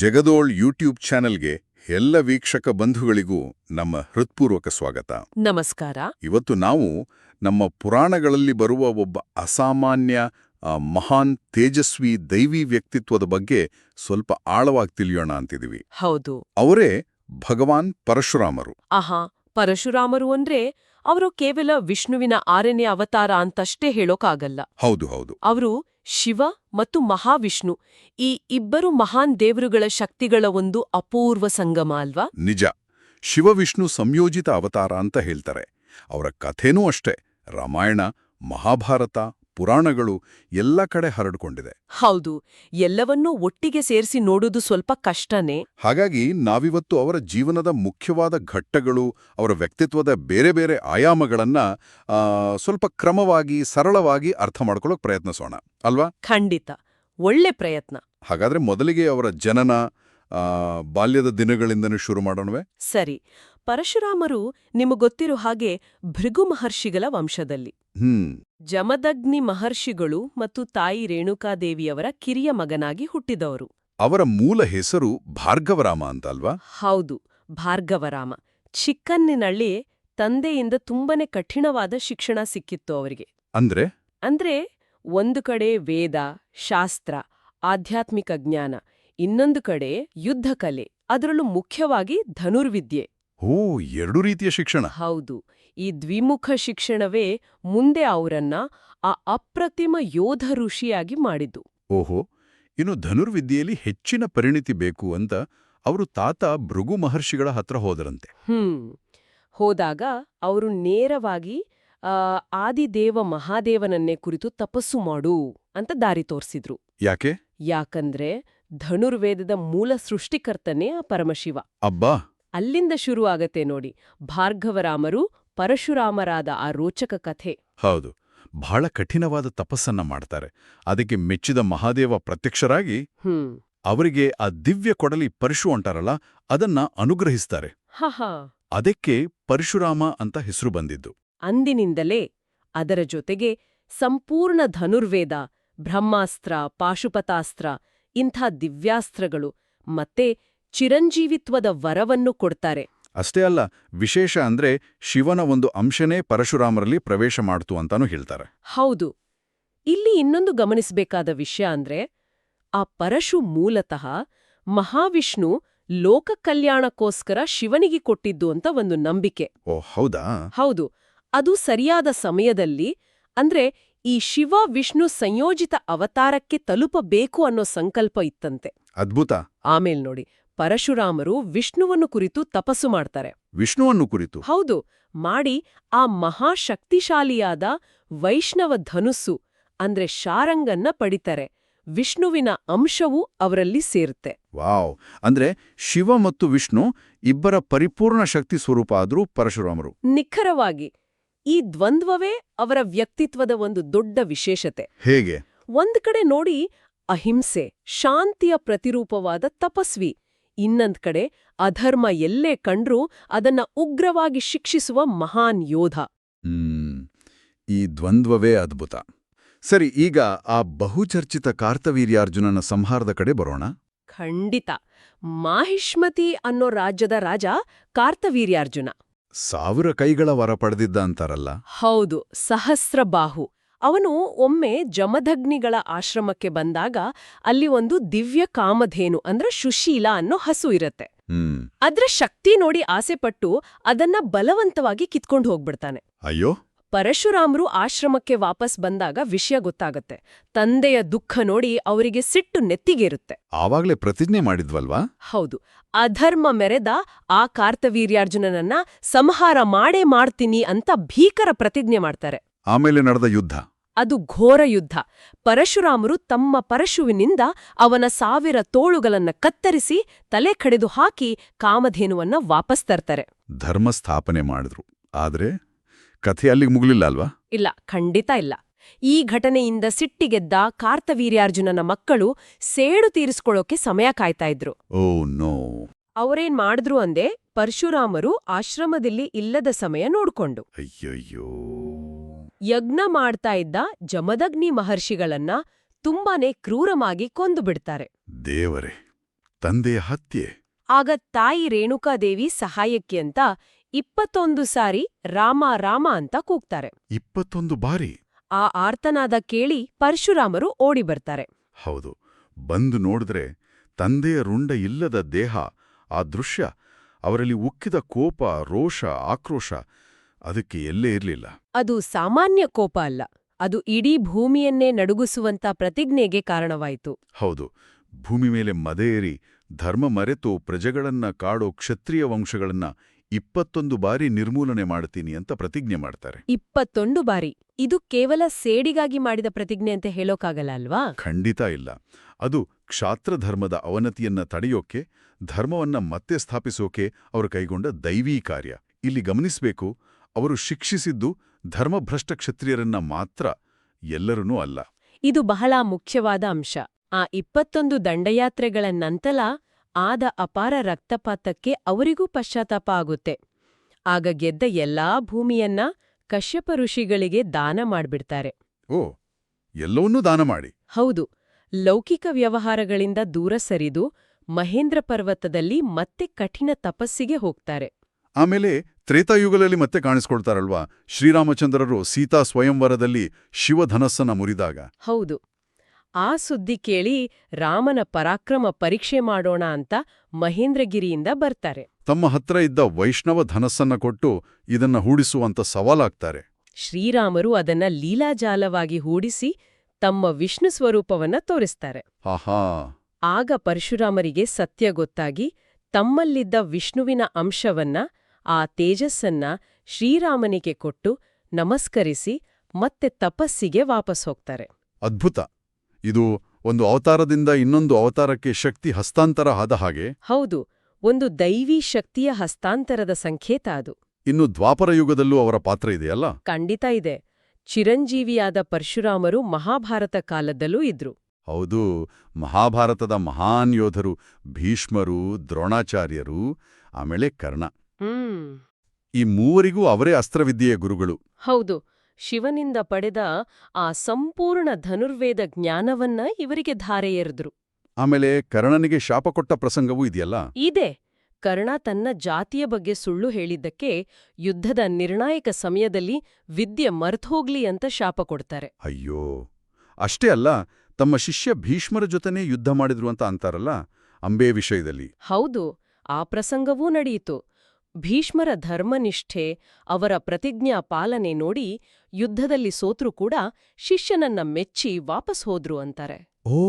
ಜಗದೋಳ್ YouTube ಚಾನೆಲ್ಗೆ ಎಲ್ಲ ವೀಕ್ಷಕ ಬಂಧುಗಳಿಗೂ ನಮ್ಮ ಹೃತ್ಪೂರ್ವಕ ಸ್ವಾಗತ. ನಮಸ್ಕಾರ. ಇವತ್ತು ನಾವು ನಮ್ಮ ಪುರಾಣಗಳಲ್ಲಿ ಬರುವ ಒಬ್ಬ ಅಸಾಮಾನ್ಯ ಮಹಾನ್ ತೇಜಸ್ವಿ ದೈವಿ ವ್ಯಕ್ತಿತ್ವದ ಬಗ್ಗೆ ಸ್ವಲ್ಪ ಆಳವಾಗಿ ತಿಳಿಯೋಣ ಅಂತಿದೀವಿ. ಹೌದು. ಅವರೇ ಭಗವಾನ್ ಪರಶುರಾಮರು. ಆಹಾ ಪರಶುರಾಮರು ಅಂದ್ರೆ ಅವರು ಕೇವಲ ವಿಷ್ಣುವಿನ ಆರನೇ ಅವತಾರ ಅಂತಷ್ಟೇ ಹೇಳೋಕಾಗಲ್ಲ. ಹೌದು ಹೌದು. ಅವರು ಶಿವ ಮತ್ತು ಮಹಾವಿಷ್ಣು ಈ ಇಬ್ಬರು ಮಹಾನ್ ದೇವರುಗಳ ಶಕ್ತಿಗಳ ಒಂದು ಅಪೂರ್ವ ಸಂಗಮ ಅಲ್ವಾ? ನಿಜ. ಶಿವವಿಷ್ಣು ಸಂಯೋಜಿತ ಅವತಾರ ಅಂತ ಹೇಳ್ತಾರೆ. ಅವರ ಕಥೆನೂ ಅಷ್ಟೇ. ರಾಮಾಯಣ ಮಹಾಭಾರತ ಪುರಾಣಗಳು ಎಲ್ಲ ಕಡೆ ಹರಡಿಕೊಂಡಿದೆ. ಹೌದು. ಎಲ್ಲವನ್ನೂ ಒಟ್ಟಿಗೆ ಸೇರಿಸಿ ನೋಡೋದು ಸ್ವಲ್ಪ ಕಷ್ಟನೇ. ಹಾಗಾಗಿ ನಾವಿವತ್ತು ಅವರ ಜೀವನದ ಮುಖ್ಯವಾದ ಘಟ್ಟಗಳು ಅವರ ವ್ಯಕ್ತಿತ್ವದ ಬೇರೆ ಬೇರೆ ಆಯಾಮಗಳನ್ನ ಸ್ವಲ್ಪ ಕ್ರಮವಾಗಿ ಸರಳವಾಗಿ ಅರ್ಥ ಮಾಡ್ಕೊಳ್ಳೋಕೆ ಪ್ರಯತ್ನಿಸೋಣ. ಅಲ್ವಾ? ಖಂಡಿತ. ಒಳ್ಳೆ ಪ್ರಯತ್ನ. ಹಾಗಾದ್ರೆ ಮೊದಲಿಗೆ ಅವರ ಜನನ ಬಾಲ್ಯದ ದಿನಗಳಿಂದನೇ ಶುರು ಮಾಡೋಣವೆ? ಸರಿ. ಪರಶುರಾಮರು ನಿಮಗೊತ್ತಿರೋ ಹಾಗೆ ಭೃಗು ಮಹರ್ಷಿಗಳ ವಂಶದಲ್ಲಿ. ಹ್ಮ್. ಜಮದಗ್ನಿ ಮಹರ್ಷಿಗಳು ಮತ್ತು ತಾಯಿ ರೇಣುಕಾದೇವಿಯವರ ಕಿರಿಯ ಮಗನಾಗಿ ಹುಟ್ಟಿದವರು. ಅವರ ಮೂಲ ಹೆಸರು ಭಾರ್ಗವರಾಮ ಅಂತ ಅಲ್ವಾ ಹೌದು ಭಾರ್ಗವರಾಮ. ಚಿಕ್ಕನ್ನಿನಳ್ಳಿ ತಂದೆಯಿಂದ ತುಂಬನೇ ಕಠಿಣವಾದ ಶಿಕ್ಷಣ ಸಿಕ್ಕಿತ್ತು ಅವರಿಗೆ. ಅಂದ್ರೆ? ಅಂದ್ರೆ ಒಂದು ಕಡೆ ವೇದ ಶಾಸ್ತ್ರ ಆಧ್ಯಾತ್ಮಿಕ ಜ್ಞಾನ ಇನ್ನೊಂದು ಕಡೆ ಯುದ್ಧ ಕಲೆ ಅದರಲ್ಲೂ ಮುಖ್ಯವಾಗಿ ಧನುರ್ವಿದ್ಯೆ. ಓ ಎರಡು ರೀತಿಯ ಶಿಕ್ಷಣ. ಹೌದು ಈ ದ್ವಿಮುಖ ಶಿಕ್ಷಣವೇ ಮುಂದೆ ಅವರನ್ನ ಆ ಅಪ್ರತಿಮ ಯೋಧ ಋಷಿಯಾಗಿ ಮಾಡಿದ್ದು. ಓಹೋ ಇನ್ನು ಧನುರ್ವಿದ್ಯೆಯಲ್ಲಿ ಹೆಚ್ಚಿನ ಪರಿಣಿತಿ ಬೇಕು ಅಂತ ಅವರು ತಾತ ಭೃಗು ಮಹರ್ಷಿಗಳ ಹತ್ರ ಹೋದರಂತೆ. ಹ್ಮ್ ಹೋದಾಗ ಅವರು ನೇರವಾಗಿ ಆದಿದೇವ ಮಹಾದೇವನನ್ನೇ ಕುರಿತು ತಪಸ್ಸು ಮಾಡು ಅಂತ ದಾರಿ ತೋರಿಸಿದ್ರು. ಯಾಕೆ? ಯಾಕಂದ್ರೆ ಧನುರ್ವೇದದ ಮೂಲ ಸೃಷ್ಟಿಕರ್ತನೇ ಆ ಪರಮಶಿವ. ಅಬ್ಬಾ! ಅಲ್ಲಿಂದ ಶುರು ಆಗತ್ತೆ ನೋಡಿ ಭಾರ್ಗವರಾಮರು ಪರಶುರಾಮರಾದ ಆ ರೋಚಕ ಕಥೆ. ಹೌದು ಬಹಳ ಕಠಿಣವಾದ ತಪಸ್ಸನ್ನ ಮಾಡ್ತಾರೆ. ಅದಕ್ಕೆ ಮೆಚ್ಚಿದ ಮಹಾದೇವ ಪ್ರತ್ಯಕ್ಷರಾಗಿ ಹ್ಮ್. ಅವರಿಗೆ ಆ ದಿವ್ಯ ಕೊಡಲಿ ಪರಶು ಅಂಟಾರಲ್ಲ ಅದನ್ನ ಅನುಗ್ರಹಿಸ್ತಾರೆ. ಹಹ ಅದಕ್ಕೆ ಪರಶುರಾಮ ಅಂತ ಹೆಸರು ಬಂದಿದ್ದು. ಅಂದಿನಿಂದಲೇ ಅದರ ಜೊತೆಗೆ ಸಂಪೂರ್ಣ ಧನುರ್ವೇದ ಬ್ರಹ್ಮಾಸ್ತ್ರ ಪಾಶುಪತಾಸ್ತ್ರ ಇಂಥ ದಿವ್ಯಾಸ್ತ್ರಗಳು ಮತ್ತೆ ಚಿರಂಜೀವಿತ್ವದ ವರವನ್ನು ಕೊಡ್ತಾರೆ. ಅಷ್ಟೇ ಅಲ್ಲ ವಿಶೇಷ ಅಂದ್ರೆ ಶಿವನ ಒಂದು ಅಂಶನೇ ಪರಶುರಾಮರಲ್ಲಿ ಪ್ರವೇಶ ಮಾಡ್ತು ಅಂತಾನೂ ಹೇಳ್ತಾರೆ. ಹೌದು. ಇಲ್ಲಿ ಇನ್ನೊಂದು ಗಮನಿಸಬೇಕಾದ ವಿಷಯ ಅಂದ್ರೆ ಆ ಪರಶು ಮೂಲತಃ ಮಹಾವಿಷ್ಣು ಲೋಕ ಕಲ್ಯಾಣಕ್ಕೋಸ್ಕರ ಶಿವನಿಗೆ ಕೊಟ್ಟಿದ್ದು ಅಂತ ಒಂದು ನಂಬಿಕೆ. ಓ ಹೌದಾ? ಹೌದು. ಅದು ಸರಿಯಾದ ಸಮಯದಲ್ಲಿ ಅಂದ್ರೆ ಈ ಶಿವ ವಿಷ್ಣು ಸಂಯೋಜಿತ ಅವತಾರಕ್ಕೆ ತಲುಪಬೇಕು ಅನ್ನೋ ಸಂಕಲ್ಪ ಇತ್ತಂತೆ. ಅದ್ಭುತ. ಆಮೇಲ್ ನೋಡಿ ಪರಶುರಾಮರು ವಿಷ್ಣುವನ್ನು ಕುರಿತು ತಪಸ್ಸು ಮಾಡ್ತಾರೆ. ವಿಷ್ಣುವನ್ನು ಕುರಿತು? ಹೌದು ಮಾಡಿ ಆ ಮಹಾಶಕ್ತಿಶಾಲಿಯಾದ ವೈಷ್ಣವ ಧನುಸ್ಸು ಅಂದ್ರೆ ಶಾರಂಗನ್ನ ಪಡಿತಾರೆ. ವಿಷ್ಣುವಿನ ಅಂಶವೂ ಅವರಲ್ಲಿ ಸೇರುತ್ತೆ. ವಾವ್. ಅಂದ್ರೆ ಶಿವ ಮತ್ತು ವಿಷ್ಣು ಇಬ್ಬರ ಪರಿಪೂರ್ಣ ಶಕ್ತಿ ಸ್ವರೂಪ ಆದ್ರೂ ಪರಶುರಾಮರು. ನಿಖರವಾಗಿ ಈ ದ್ವಂದ್ವವೇ ಅವರ ವ್ಯಕ್ತಿತ್ವದ ಒಂದು ದೊಡ್ಡ ವಿಶೇಷತೆ. ಹೇಗೆ? ಒಂದ್ ಕಡೆ ನೋಡಿ ಅಹಿಂಸೆ ಶಾಂತಿಯ ಪ್ರತಿರೂಪವಾದ ತಪಸ್ವಿ. ಇನ್ನೊಂದ್ ಕಡೆ ಅಧರ್ಮ ಎಲ್ಲೇ ಕಂಡ್ರೂ ಅದನ್ನ ಉಗ್ರವಾಗಿ ಶಿಕ್ಷಿಸುವ ಮಹಾನ್ ಯೋಧ. ಈ ದ್ವಂದ್ವವೇ ಅದ್ಭುತ. ಸರಿ ಈಗ ಆ ಬಹುಚರ್ಚಿತ ಕಾರ್ತವೀರ್ಯಾರ್ಜುನನ ಸಂಹಾರದ ಕಡೆ ಬರೋಣ. ಖಂಡಿತ. ಮಾಹಿಷ್ಮತಿ ಅನ್ನೋ ರಾಜ್ಯದ ರಾಜ ಕಾರ್ತವೀರ್ಯಾರ್ಜುನ. ಸಾವಿರ ಕೈಗಳ ವರ ಪಡೆದಿದ್ದ ಅಂತಾರಲ್ಲ? ಹೌದು ಸಹಸ್ರಬಾಹು. ಅವನು ಒಮ್ಮೆ ಜಮಧಗ್ನಿಗಳ ಆಶ್ರಮಕ್ಕೆ ಬಂದಾಗ ಅಲ್ಲಿ ಒಂದು ದಿವ್ಯ ಕಾಮಧೇನು ಅಂದ್ರೆ ಸುಶೀಲ ಅನ್ನೋ ಹಸು ಇರತ್ತೆ. ಅದ್ರ ಶಕ್ತಿ ನೋಡಿ ಆಸೆಪಟ್ಟು ಅದನ್ನ ಬಲವಂತವಾಗಿ ಕಿತ್ಕೊಂಡು ಹೋಗ್ಬಿಡ್ತಾನೆ. ಅಯ್ಯೋ! ಪರಶುರಾಮರು ಆಶ್ರಮಕ್ಕೆ ವಾಪಸ್ ಬಂದಾಗ ವಿಷಯ ಗೊತ್ತಾಗತ್ತೆ. ತಂದೆಯ ದುಃಖ ನೋಡಿ ಅವರಿಗೆ ಸಿಟ್ಟು ನೆತ್ತಿಗೇರುತ್ತೆ. ಆವಾಗಲೇ ಪ್ರತಿಜ್ಞೆ ಮಾಡಿದ್ವಲ್ವಾ? ಹೌದು. ಅಧರ್ಮ ಮೆರೆದ ಆ ಕಾರ್ತವೀರ್ಯಾರ್ಜುನನನ್ನ ಸಂಹಾರ ಮಾಡೇ ಮಾಡ್ತೀನಿ ಅಂತ ಭೀಕರ ಪ್ರತಿಜ್ಞೆ ಮಾಡ್ತಾರೆ. ಆಮೇಲೆ ನಡೆದ ಯುದ್ಧ. ಅದು ಘೋರ ಯುದ್ಧ. ಪರಶುರಾಮರು ತಮ್ಮ ಪರಶುವಿನಿಂದ ಅವನ ಸಾವಿರ ತೋಳುಗಳನ್ನ ಕತ್ತರಿಸಿ ತಲೆ ಕಡೆದು ಹಾಕಿ ಕಾಮಧೇನುವನ್ನ ವಾಪಸ್ ತರ್ತಾರೆ. ಧರ್ಮ ಸ್ಥಾಪನೆ ಮಾಡಿದ್ರು. ಆದ್ರೆ ಕಥೆ ಅಲ್ಲಿಗೆ ಮುಗಲಿಲ್ಲ ಅಲ್ವಾ? ಇಲ್ಲ ಖಂಡಿತ ಇಲ್ಲ. ಈ ಘಟನೆಯಿಂದ ಸಿಟ್ಟಿಗೆದ್ದ ಕಾರ್ತವೀರ್ಯಾರ್ಜುನನ ಮಕ್ಕಳು ಸೇಡು ತೀರಿಸ್ಕೊಳ್ಳೋಕೆ ಸಮಯ ಕಾಯ್ತಾ ಇದ್ರು. Oh no. ಅವರೇನ್ ಮಾಡಿದ್ರು ಅಂದೆ ಪರಶುರಾಮರು ಆಶ್ರಮದಲ್ಲಿ ಇಲ್ಲದ ಸಮಯ ನೋಡ್ಕೊಂಡು. ಅಯ್ಯಯ್ಯೋ. ಯಜ್ಞ ಮಾಡ್ತಾ ಇದ್ದ ಜಮದಗ್ನಿ ಮಹರ್ಷಿಗಳನ್ನ ತುಂಬಾನೇ ಕ್ರೂರವಾಗಿ ಕೊಂದು ಬಿಡ್ತಾರೆ. ದೇವರೇ ತಂದೆಯ ಹತ್ಯೆ. ಆಗ ತಾಯಿ ರೇಣುಕಾದೇವಿ ಸಹಾಯಕ್ಕೆ ಅಂತ ಇಪ್ಪತ್ತೊಂದು ಸಾರಿ ರಾಮ ರಾಮ ಅಂತ ಕೂಗ್ತಾರೆ. ಇಪ್ಪತ್ತೊಂದು ಬಾರಿ? ಆ ಆರ್ತನಾದ ಕೇಳಿ ಪರಶುರಾಮರು ಓಡಿ ಬರ್ತಾರೆ. ಹೌದು ಬಂದು ನೋಡಿದ್ರೆ ತಂದೆಯ ರುಂಡ ಇಲ್ಲದ ದೇಹ ಆ ದೃಶ್ಯ ಅವರಲ್ಲಿ ಉಕ್ಕಿದ ಕೋಪ ರೋಷ ಆಕ್ರೋಶ ಅದಕ್ಕೆ ಎಲ್ಲೇ ಇರಲಿಲ್ಲ. ಅದು ಸಾಮಾನ್ಯ ಕೋಪ ಅಲ್ಲ ಅದು ಇಡೀ ಭೂಮಿಯನ್ನೇ ನಡುಗಿಸುವಂತ ಪ್ರತಿಜ್ಞೆಗೆ ಕಾರಣವಾಯಿತು. ಹೌದು ಭೂಮಿ ಮೇಲೆ ಮದೆಯೇರಿ ಧರ್ಮ ಮರೆತು ಪ್ರಜೆಗಳನ್ನ ಕಾಡೋ ಕ್ಷತ್ರಿಯ ವಂಶಗಳನ್ನ ಇಪ್ಪತ್ತೊಂದು ಬಾರಿ ನಿರ್ಮೂಲನೆ ಮಾಡ್ತೀನಿ ಅಂತ ಪ್ರತಿಜ್ಞೆ ಮಾಡ್ತಾರೆ. ಇಪ್ಪತ್ತೊಂದು ಬಾರಿ. ಇದು ಕೇವಲ ಸೇಡಿಗಾಗಿ ಮಾಡಿದ ಪ್ರತಿಜ್ಞೆ ಅಂತ ಹೇಳೋಕಾಗಲ್ಲ ಅಲ್ವಾ? ಖಂಡಿತ ಇಲ್ಲ. ಅದು ಕ್ಷಾತ್ರ ಧರ್ಮದ ಅವನತಿಯನ್ನ ತಡೆಯೋಕೆ ಧರ್ಮವನ್ನ ಮತ್ತೆ ಸ್ಥಾಪಿಸೋಕೆ ಅವರು ಕೈಗೊಂಡ ದೈವೀ ಕಾರ್ಯ. ಇಲ್ಲಿ ಗಮನಿಸಬೇಕು ಅವರು ಶಿಕ್ಷಿಸಿದ್ದು ಧರ್ಮಭ್ರಷ್ಟ ಕ್ಷತ್ರಿಯರನ್ನ ಮಾತ್ರ ಎಲ್ಲರನ್ನೂ ಅಲ್ಲ. ಇದು ಬಹಳ ಮುಖ್ಯವಾದ ಅಂಶ. ಆ ಇಪ್ಪತ್ತೊಂದು ದಂಡಯಾತ್ರೆಗಳ ನಂತರ ಆದ ಅಪಾರ ರಕ್ತಪಾತಕ್ಕೆ ಅವರಿಗೂ ಪಶ್ಚಾತ್ತಾಪ ಆಗುತ್ತೆ. ಆಗ ಗೆದ್ದ ಎಲ್ಲಾ ಭೂಮಿಯನ್ನ ಕಶ್ಯಪ ಋಷಿಗಳಿಗೆ ದಾನ ಮಾಡ್ಬಿಡ್ತಾರೆ. ಓ ಎಲ್ಲವನ್ನೂ ದಾನ ಮಾಡಿ. ಹೌದು ಲೌಕಿಕ ವ್ಯವಹಾರಗಳಿಂದ ದೂರ ಸರಿದು ಮಹೇಂದ್ರ ಪರ್ವತದಲ್ಲಿ ಮತ್ತೆ ಕಠಿಣ ತಪಸ್ಸಿಗೆ ಹೋಗ್ತಾರೆ. ಆಮೇಲೆ ತ್ರೇತಾಯುಗದಲ್ಲಿ ಮತ್ತೆ ಕಾಣಿಸ್ಕೊಳ್ತಾರಲ್ವಾ ಶ್ರೀರಾಮಚಂದ್ರರು ಸೀತಾ ಸ್ವಯಂವರದಲ್ಲಿ ಶಿವಧನಸ್ಸನ್ನ ಮುರಿದಾಗ? ಹೌದು. ಆ ಸುದ್ದಿ ಕೇಳಿ ರಾಮನ ಪರಾಕ್ರಮ ಪರೀಕ್ಷೆ ಮಾಡೋಣ ಅಂತ ಮಹೇಂದ್ರಗಿರಿಯಿಂದ ಬರ್ತಾರೆ. ತಮ್ಮ ಹತ್ರ ಇದ್ದ ವೈಷ್ಣವ ಧನಸ್ಸನ್ನ ಕೊಟ್ಟು ಇದನ್ನ ಹೂಡಿಸುವಂತ ಸವಾಲಾಗ್ತಾರೆ. ಶ್ರೀರಾಮರು ಅದನ್ನ ಲೀಲಾಜಾಲವಾಗಿ ಹೂಡಿಸಿ ತಮ್ಮ ವಿಷ್ಣು ಸ್ವರೂಪವನ್ನ ತೋರಿಸ್ತಾರೆ. ಆಹಾ. ಆಗ ಪರಶುರಾಮರಿಗೆ ಸತ್ಯ ಗೊತ್ತಾಗಿ ತಮ್ಮಲ್ಲಿದ್ದ ವಿಷ್ಣುವಿನ ಅಂಶವನ್ನ ಆ ತೇಜಸ್ಸನ್ನ ಶ್ರೀರಾಮನಿಗೆ ಕೊಟ್ಟು ನಮಸ್ಕರಿಸಿ ಮತ್ತೆ ತಪಸ್ಸಿಗೆ ವಾಪಸ್ ಹೋಗ್ತಾರೆ. ಅದ್ಭುತ. ಇದು ಒಂದು ಅವತಾರದಿಂದ ಇನ್ನೊಂದು ಅವತಾರಕ್ಕೆ ಶಕ್ತಿ ಹಸ್ತಾಂತರ ಆದ ಹಾಗೆ ಹೌದು ಒಂದು ದೈವಿ ಶಕ್ತಿಯ ಹಸ್ತಾಂತರದ ಸಂಕೇತ ಅದು. ಇನ್ನು ದ್ವಾಪರ ಯುಗದಲ್ಲೂ ಅವರ ಪಾತ್ರ ಇದೆಯಲ್ಲ? ಖಂಡಿತ ಇದೆ. ಚಿರಂಜೀವಿಯಾದ ಪರಶುರಾಮರು ಮಹಾಭಾರತ ಕಾಲದಲ್ಲೂ ಇದ್ರು. ಹೌದು ಮಹಾಭಾರತದ ಮಹಾನ್ ಯೋಧರು ಭೀಷ್ಮರು ದ್ರೋಣಾಚಾರ್ಯರು ಆಮೇಲೆ ಕರ್ಣ. ಹ್ಮ್. ಈ ಮೂವರಿಗೂ ಅವರೇ ಅಸ್ತ್ರವಿದ್ಯೆಯ ಗುರುಗಳು. ಹೌದು ಶಿವನಿಂದ ಪಡೆದ ಆ ಸಂಪೂರ್ಣ ಧನುರ್ವೇದ ಜ್ಞಾನವನ್ನ ಇವರಿಗೆ ಧಾರೆ ಎರೆದ್ರು ಆಮೇಲೆ ಕರ್ಣನಿಗೆ ಶಾಪ ಕೊಟ್ಟ ಪ್ರಸಂಗವೂ ಇದೆಯಲ್ಲ? ಇದೆ. ಕರ್ಣ ತನ್ನ ಜಾತಿಯ ಬಗ್ಗೆ ಸುಳ್ಳು ಹೇಳಿದ್ದಕ್ಕೆ ಯುದ್ಧದ ನಿರ್ಣಾಯಕ ಸಮಯದಲ್ಲಿ ವಿದ್ಯೆ ಮರ್ತೋಗ್ಲಿ ಅಂತ ಶಾಪ ಕೊಡ್ತಾರೆ. ಅಯ್ಯೋ! ಅಷ್ಟೇ ಅಲ್ಲ ತಮ್ಮ ಶಿಷ್ಯ ಭೀಷ್ಮರ ಜೊತೆನೇ ಯುದ್ಧ ಮಾಡಿದ್ರು ಅಂತ ಅಂತಾರಲ್ಲ ಅಂಬೆ ವಿಷಯದಲ್ಲಿ. ಹೌದು ಆ ಪ್ರಸಂಗವೂ ನಡೆಯಿತು. ಭೀಷ್ಮರ ಧರ್ಮನಿಷ್ಠೆ ಅವರ ಪ್ರತಿಜ್ಞಾ ಪಾಲನೆ ನೋಡಿ ಯುದ್ಧದಲ್ಲಿ ಸೋತ್ರೂ ಕೂಡ ಶಿಷ್ಯನನ್ನ ಮೆಚ್ಚಿ ವಾಪಸ್ ಹೋದ್ರು ಅಂತಾರೆ. ಓ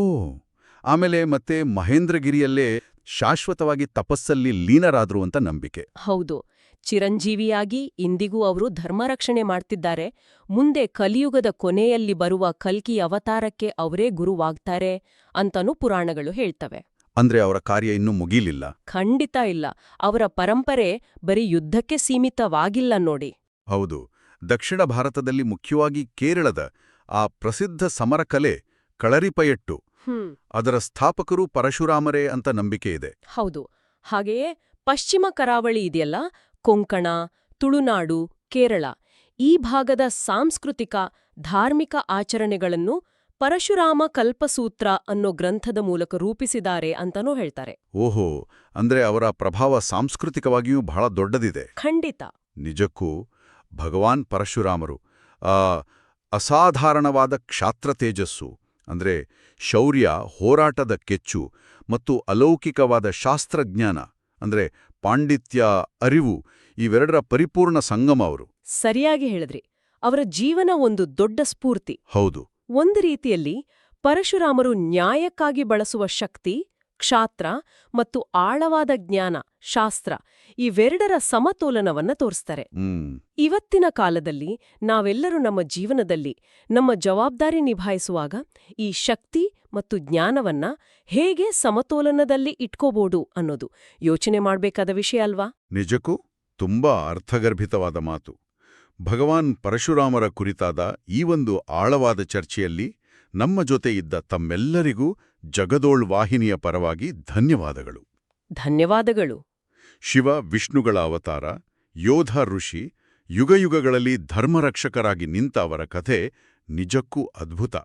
ಆಮೇಲೆ ಮತ್ತೆ ಮಹೇಂದ್ರಗಿರಿಯಲ್ಲೇ ಶಾಶ್ವತವಾಗಿ ತಪಸ್ಸಲ್ಲಿ ಲೀನರಾದ್ರು ಅಂತ ನಂಬಿಕೆ. ಹೌದು ಚಿರಂಜೀವಿಯಾಗಿ ಇಂದಿಗೂ ಅವರು ಧರ್ಮರಕ್ಷಣೆ ಮಾಡ್ತಿದ್ದಾರೆ. ಮುಂದೆ ಕಲಿಯುಗದ ಕೊನೆಯಲ್ಲಿ ಬರುವ ಕಲ್ಕಿ ಅವತಾರಕ್ಕೆ ಅವರೇ ಗುರುವಾಗ್ತಾರೆ ಅಂತನೂ ಪುರಾಣಗಳು ಹೇಳ್ತವೆ. ಅಂದ್ರೆ ಅವರ ಕಾರ್ಯ ಇನ್ನೂ ಮುಗಿಲಿಲ್ಲ. ಖಂಡಿತ ಇಲ್ಲ. ಅವರ ಪರಂಪರೆ ಬರೀ ಯುದ್ಧಕ್ಕೆ ಸೀಮಿತವಾಗಿಲ್ಲ ನೋಡಿ. ಹೌದು. ದಕ್ಷಿಣ ಭಾರತದಲ್ಲಿ ಮುಖ್ಯವಾಗಿ ಕೇರಳದ ಆ ಪ್ರಸಿದ್ಧ ಸಮರಕಲೆ ಕಳರಿಪಯಟ್ಟು. ಹ್ಮ್. ಅದರ ಸ್ಥಾಪಕರು ಪರಶುರಾಮರೇ ಅಂತ ನಂಬಿಕೆ ಇದೆ. ಹೌದು. ಹಾಗೆಯೇ ಪಶ್ಚಿಮ ಕರಾವಳಿ ಇದೆಯಲ್ಲ? ಕೊಂಕಣ ತುಳುನಾಡು ಕೇರಳ. ಈ ಭಾಗದ ಸಾಂಸ್ಕೃತಿಕ ಧಾರ್ಮಿಕ ಆಚರಣೆಗಳನ್ನು ಪರಶುರಾಮ ಕಲ್ಪಸೂತ್ರ ಅನ್ನೋ ಗ್ರಂಥದ ಮೂಲಕ ರೂಪಿಸಿದ್ದಾರೆ ಅಂತನೂ ಹೇಳ್ತಾರೆ. ಓಹೋ ಅಂದ್ರೆ ಅವರ ಪ್ರಭಾವ ಸಾಂಸ್ಕೃತಿಕವಾಗಿಯೂ ಬಹಳ ದೊಡ್ಡದಿದೆ. ಖಂಡಿತ. ನಿಜಕ್ಕೂ ಭಗವಾನ್ ಪರಶುರಾಮರು ಆ ಅಸಾಧಾರಣವಾದ ಕ್ಷಾತ್ರ ತೇಜಸ್ಸು ಅಂದ್ರೆ ಶೌರ್ಯ ಹೋರಾಟದ ಕೆಚ್ಚು ಮತ್ತು ಅಲೌಕಿಕವಾದ ಶಾಸ್ತ್ರಜ್ಞಾನ ಅಂದ್ರೆ ಪಾಂಡಿತ್ಯ ಅರಿವು ಇವೆರಡರ ಪರಿಪೂರ್ಣ ಸಂಗಮ ಅವರು. ಸರಿಯಾಗಿ ಹೇಳಿದ್ರಿ. ಅವರ ಜೀವನ ಒಂದು ದೊಡ್ಡ ಸ್ಫೂರ್ತಿ. ಹೌದು. ಒಂದು ರೀತಿಯಲ್ಲಿ ಪರಶುರಾಮರು ನ್ಯಾಯಕ್ಕಾಗಿ ಬಳಸುವ ಶಕ್ತಿ ಕ್ಷಾತ್ರ ಮತ್ತು ಆಳವಾದ ಜ್ಞಾನ ಶಾಸ್ತ್ರ ಇವೆರಡರ ಸಮತೋಲನವನ್ನ ತೋರಿಸ್ತಾರೆ. ಇವತ್ತಿನ ಕಾಲದಲ್ಲಿ ನಾವೆಲ್ಲರೂ ನಮ್ಮ ಜೀವನದಲ್ಲಿ ನಮ್ಮ ಜವಾಬ್ದಾರಿ ನಿಭಾಯಿಸುವಾಗ ಈ ಶಕ್ತಿ ಮತ್ತು ಜ್ಞಾನವನ್ನ ಹೇಗೆ ಸಮತೋಲನದಲ್ಲಿ ಇಟ್ಕೋಬೋದು ಅನ್ನೋದು ಯೋಚನೆ ಮಾಡಬೇಕಾದ ವಿಷಯ ಅಲ್ವಾ? ನಿಜಕ್ಕೂ ತುಂಬಾ ಅರ್ಥಗರ್ಭಿತವಾದ ಮಾತು. ಭಗವಾನ್ ಪರಶುರಾಮರ ಕುರಿತಾದ ಈ ಒಂದು ಆಳವಾದ ಚರ್ಚೆಯಲ್ಲಿ ನಮ್ಮ ಜೊತೆ ಇದ್ದ ತಮ್ಮೆಲ್ಲರಿಗೂ ಜಗದೋಳ್ ವಾಹಿನಿಯ ಪರವಾಗಿ ಧನ್ಯವಾದಗಳು. ಧನ್ಯವಾದಗಳು. ಶಿವ ವಿಷ್ಣುಗಳ ಅವತಾರ ಯೋಧ ಋಷಿ ಯುಗಯುಗಗಳಲ್ಲಿ ಧರ್ಮರಕ್ಷಕರಾಗಿ ನಿಂತ ಅವರ ಕಥೆ ನಿಜಕ್ಕೂ ಅದ್ಭುತ.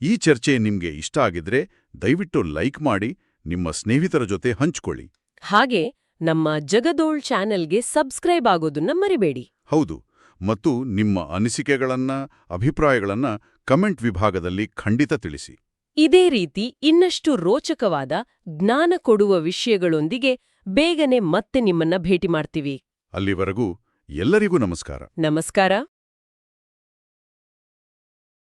ಈ ಚರ್ಚೆ ನಿಮ್ಗೆ ಇಷ್ಟ ಆಗಿದ್ರೆ ದಯವಿಟ್ಟು ಲೈಕ್ ಮಾಡಿ ನಿಮ್ಮ ಸ್ನೇಹಿತರ ಜೊತೆ ಹಂಚ್ಕೊಳ್ಳಿ. ಹಾಗೆ ನಮ್ಮ ಜಗದೋಳ್ ಚಾನೆಲ್ಗೆ ಸಬ್ಸ್ಕ್ರೈಬ್ ಆಗೋದನ್ನ ಮರಿಬೇಡಿ. ಹೌದು. ಮತ್ತು ನಿಮ್ಮ ಅನಿಸಿಕೆಗಳನ್ನ ಅಭಿಪ್ರಾಯಗಳನ್ನ ಕಮೆಂಟ್ ವಿಭಾಗದಲ್ಲಿ ಖಂಡಿತ ತಿಳಿಸಿ. ಇದೇ ರೀತಿ ಇನ್ನಷ್ಟು ರೋಚಕವಾದ ಜ್ಞಾನ ಕೊಡುವ ವಿಷಯಗಳೊಂದಿಗೆ ಬೇಗನೆ ಮತ್ತೆ ನಿಮ್ಮನ್ನ ಭೇಟಿ ಮಾಡ್ತೀವಿ. ಅಲ್ಲಿವರೆಗೂ ಎಲ್ಲರಿಗೂ ನಮಸ್ಕಾರ. ನಮಸ್ಕಾರ.